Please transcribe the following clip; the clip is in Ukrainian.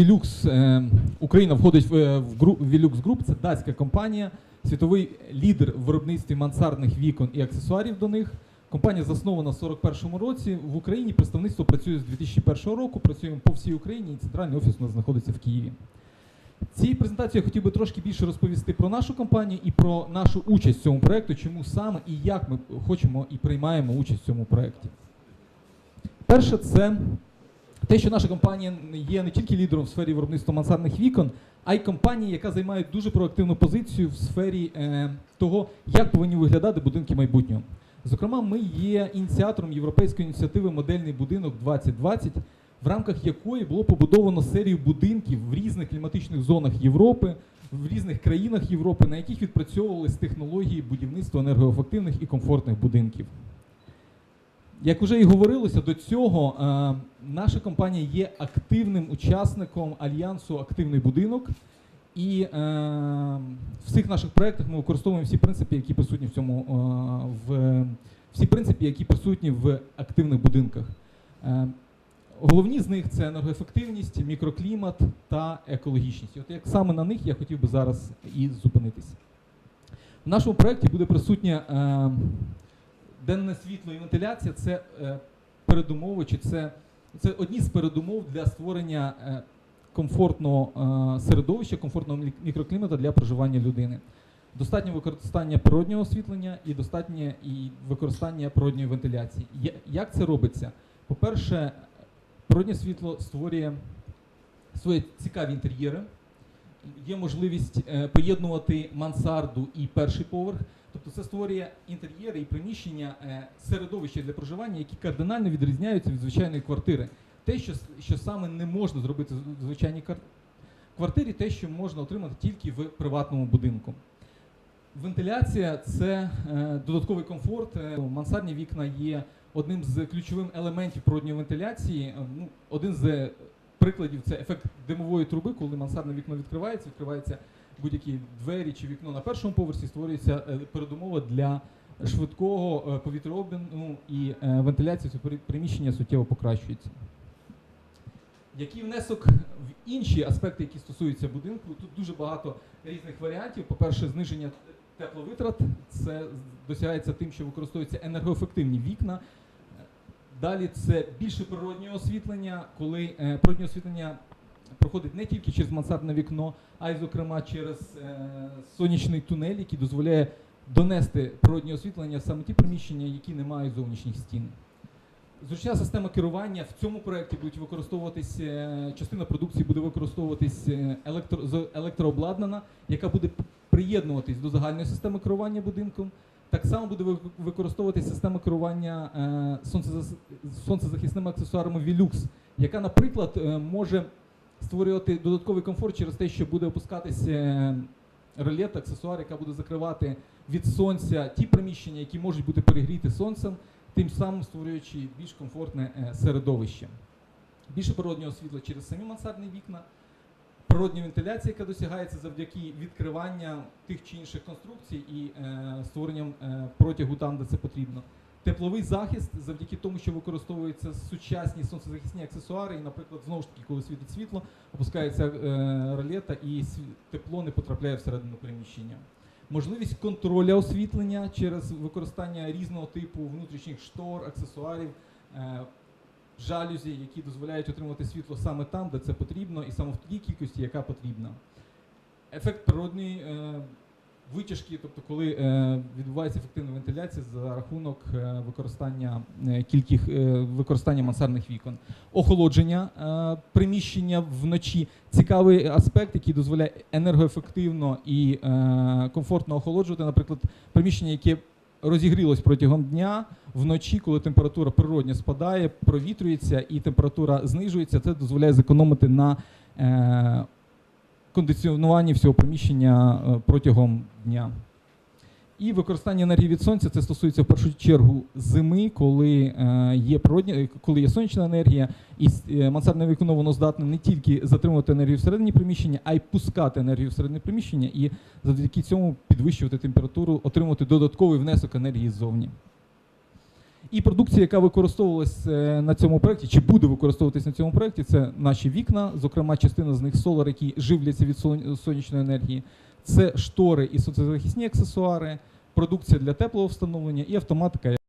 Velux е, Україна входить в, е, в гру- Velux Group, це датська компанія, світовий лідер в виробництві мансардних вікон і аксесуарів до них. Компанія заснована в 41-му році. В Україні представництво працює з 2001 року. Працюємо по всій Україні, і центральний офіс у нас знаходиться в Києві. Цією презентацією я хотів би трошки більше розповісти про нашу компанію і про нашу участь в цьому проєкту, чому саме і як ми хочемо і приймаємо участь в цьому проєкті. Перше, це те, що наша компанія є не тільки лідером в сфері виробництва мансардних вікон, а й компанія, яка займає дуже проактивну позицію в сфері е, того, як повинні виглядати будинки майбутнього. Зокрема, ми є ініціатором європейської ініціативи Модельний будинок 2020, в рамках якої було побудовано серію будинків в різних кліматичних зонах Європи, в різних країнах Європи, на яких відпрацьовувались технології будівництва енергоефективних і комфортних будинків. Як вже і говорилося до цього, е, наша компанія є активним учасником альянсу Активний будинок. І е, в всіх наших проєктах ми використовуємо всі принципи, які присутні в цьому е, в всі принципи, які присутні в активних будинках. Головні з них це енергоефективність, мікроклімат та екологічність. От як саме на них я хотів би зараз і зупинитися. В нашому проєкті буде присутня денне світло і вентиляція це е, передумови, чи це, це одні з передумов для створення е, комфортного е, середовища, комфортного мі- мікроклімату для проживання людини. Достатньо використання природнього освітлення і достатнє і використання природньої вентиляції. Як це робиться? По-перше, природнє світло створює свої цікаві інтер'єри. Є можливість е, поєднувати мансарду і перший поверх. Тобто це створює інтер'єри і приміщення е, середовища для проживання, які кардинально відрізняються від звичайної квартири. Те, що, що саме не можна зробити в звичайній квартирі, те, що можна отримати тільки в приватному будинку. Вентиляція це е, додатковий комфорт. Мансардні вікна є одним з ключових елементів природньої вентиляції. Ну, один з прикладів це ефект димової труби, коли мансардне вікно відкривається, відкривається будь-які двері чи вікно на першому поверсі, створюється е, передумова для швидкого е, повітрообміну і е, вентиляція цього приміщення суттєво покращується. Який внесок в інші аспекти, які стосуються будинку? Тут дуже багато різних варіантів. По-перше, зниження тепловитрат. Це досягається тим, що використовуються енергоефективні вікна. Далі це більше природнього освітлення, коли е, природнє освітлення проходить не тільки через мансардне вікно, а й, зокрема, через е, сонячний тунель, який дозволяє донести природнє освітлення в саме ті приміщення, які не мають зовнішніх стін. Зручна система керування в цьому проєкті будуть використовуватись, е, частина продукції буде використовуватись електро, електрообладнана, яка буде приєднуватись до загальної системи керування будинком. Так само буде ви- використовуватись система керування е, сонцезахисними аксесуарами Velux, яка, наприклад, е, може створювати додатковий комфорт через те, що буде опускатись е, ролет, аксесуар, яка буде закривати від сонця ті приміщення, які можуть бути перегріті сонцем, тим самим створюючи більш комфортне середовище. Більше природнього світла через самі мансардні вікна, природня вентиляція, яка досягається завдяки відкривання тих чи інших конструкцій і е, створенням е, протягу там, де це потрібно. Тепловий захист завдяки тому, що використовуються сучасні сонцезахисні аксесуари, і, наприклад, знову ж таки, коли світить світло, опускається е, ролета і тепло не потрапляє всередину приміщення. Можливість контроля освітлення через використання різного типу внутрішніх штор, аксесуарів, е, жалюзі, які дозволяють отримувати світло саме там, де це потрібно, і саме в тій кількості, яка потрібна. Ефект природної е, витяжки, тобто коли е, відбувається ефективна вентиляція за рахунок е, використання е, кільких е, використання мансардних вікон. Охолодження е, приміщення вночі цікавий аспект, який дозволяє енергоефективно і е, комфортно охолоджувати, наприклад, приміщення, яке розігрілось протягом дня, вночі, коли температура природньо спадає, провітрюється і температура знижується, це дозволяє зекономити на е, кондиціонуванні всього приміщення е, протягом дня. І використання енергії від сонця це стосується в першу чергу зими, коли е, є природня, коли є сонячна енергія, і е, мансардне вікно воно здатне не тільки затримувати енергію всередині приміщення, а й пускати енергію всередині приміщення і завдяки цьому підвищувати температуру, отримувати додатковий внесок енергії ззовні. І продукція, яка використовувалася е, на цьому проєкті, чи буде використовуватись на цьому проєкті, це наші вікна, зокрема частина з них солар, які живляться від сонячної енергії це штори і соцезахисні аксесуари, продукція для теплого встановлення і автоматика.